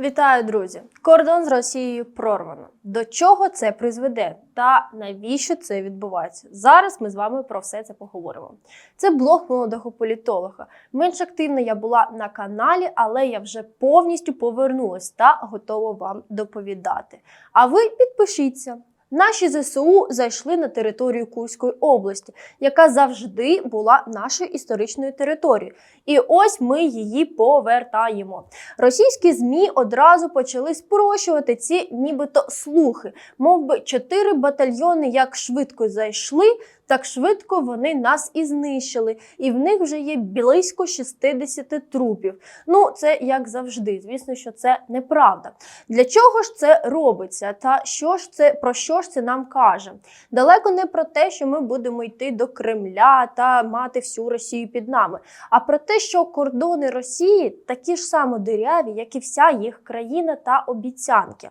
Вітаю, друзі! Кордон з Росією прорвано. До чого це призведе та навіщо це відбувається? Зараз ми з вами про все це поговоримо. Це блог молодого політолога. Менш активна я була на каналі, але я вже повністю повернулась та готова вам доповідати. А ви підпишіться. Наші ЗСУ зайшли на територію Курської області, яка завжди була нашою історичною територією. І ось ми її повертаємо. Російські ЗМІ одразу почали спрощувати ці нібито слухи. Мов би чотири батальйони як швидко зайшли, так швидко вони нас і знищили. І в них вже є близько 60 трупів. Ну, це як завжди. Звісно, що це неправда. Для чого ж це робиться? Та що ж це про що ж це нам каже? Далеко не про те, що ми будемо йти до Кремля та мати всю Росію під нами, а про те, що кордони Росії такі ж само диряві, як і вся їх країна та обіцянки.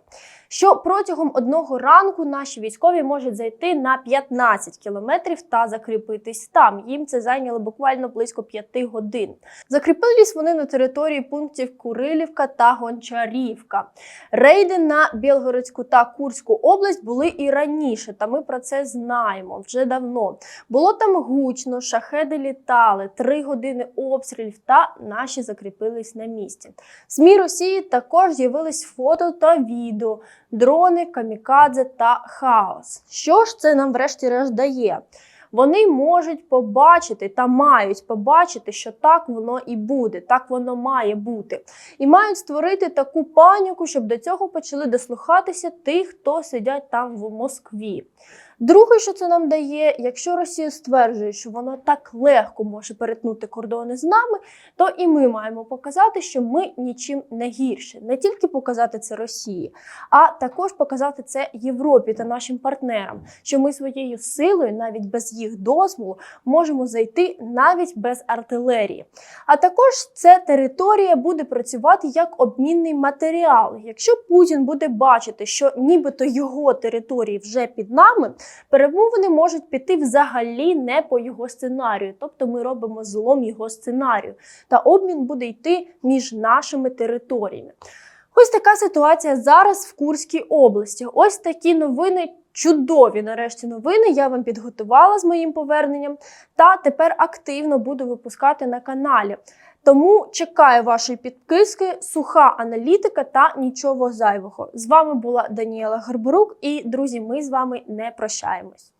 Що протягом одного ранку наші військові можуть зайти на 15 кілометрів та закріпитись там. Їм це зайняло буквально близько 5 годин. Закріпились вони на території пунктів Курилівка та Гончарівка. Рейди на Білгородську та Курську область були і раніше, та ми про це знаємо вже давно. Було там гучно, шахеди літали, три години обстрілів, та наші закріпились на місці. В ЗМІ Росії також з'явились фото та відео, дрони, камікадзе та хаос. Що ж це нам врешті-решт дає? Вони можуть побачити та мають побачити, що так воно і буде, так воно має бути, і мають створити таку паніку, щоб до цього почали дослухатися тих, хто сидять там в Москві. Друге, що це нам дає, якщо Росія стверджує, що вона так легко може перетнути кордони з нами, то і ми маємо показати, що ми нічим не гірше. Не тільки показати це Росії, а також показати це Європі та нашим партнерам, що ми своєю силою, навіть без їх дозволу, можемо зайти навіть без артилерії. А також ця територія буде працювати як обмінний матеріал. Якщо Путін буде бачити, що нібито його території вже під нами, перемовини можуть піти взагалі не по його сценарію, тобто ми робимо злом його сценарію, та обмін буде йти між нашими територіями. Ось така ситуація зараз в Курській області. Ось такі новини. Чудові нарешті новини я вам підготувала з моїм поверненням, та тепер активно буду випускати на каналі. Тому чекаю вашої підписки, суха аналітика та нічого зайвого. З вами була Даніела Горбрук, і друзі, ми з вами не прощаємось.